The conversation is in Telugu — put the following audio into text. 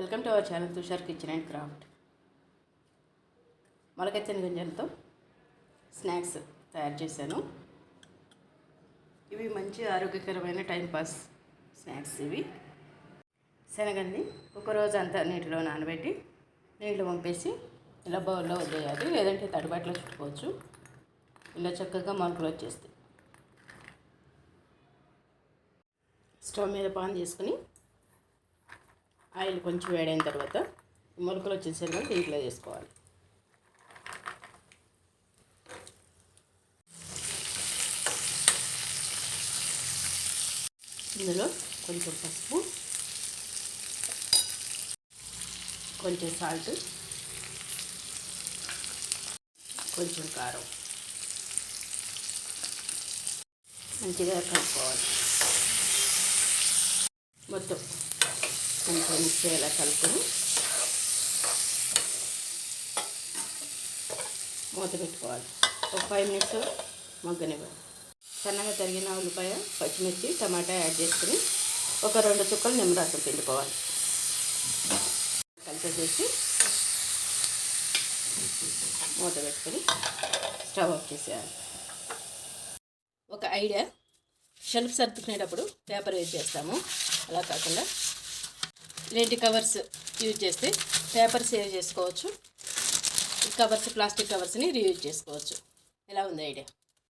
Welcome to our channel Tushar kitchen and craft. మొలకెత్తిన గింజలతో స్నాక్స్ తయారు చేశాను. ఇవి మంచి ఆరోగ్యకరమైన టైంపాస్ స్నాక్స్ ఇవి. శనగల్ని ఒక రోజు అంతా నీటిలో నానబెట్టి నీళ్ళు పంపేసి ఇలా బౌల్లో వదిలేయాలి. లేదంటే తడిబాట్లో చుట్టుకోవచ్చు. ఇలా చక్కగా మొలకలు వచ్చేస్తాయి. స్టవ్ మీద పాన్ చేసుకుని ఆయిల్ కొంచెం వేడైన తర్వాత మొలకలు వచ్చేసరికి దీంట్లో చేసుకోవాలి ఇందులో కొంచెం పసుపు కొంచెం సాల్ట్ కొంచెం కారం. మంచిగా కలుపుకోవాలి. మొత్తం కొంచెం మిక్స్ అయ్యేలా కలుపుకొని మూత పెట్టుకోవాలి. ఒక ఫైవ్ మినిట్స్ మగ్గనివ్వాలి. సన్నగా తరిగిన ఉల్లిపాయ పచ్చిమిర్చి టమాటా యాడ్ చేసుకుని ఒక రెండు చుక్కలు నిమ్మరసం పిండుకోవాలి. చేసి మూత పెట్టుకొని స్టవ్ ఆఫ్ చేసేయాలి. ఒక ఐడియా షెల్ఫ్ సర్దుకునేటప్పుడు పేపర్ యూజ్ చేస్తాము అలా కాకుండా ఇలాంటి కవర్స్ యూజ్ చేస్తే పేపర్ సేవ్ చేసుకోవచ్చు. ఈ కవర్స్ ప్లాస్టిక్ కవర్స్ని రీయూజ్ చేసుకోవచ్చు. ఎలా ఉంది ఐడియా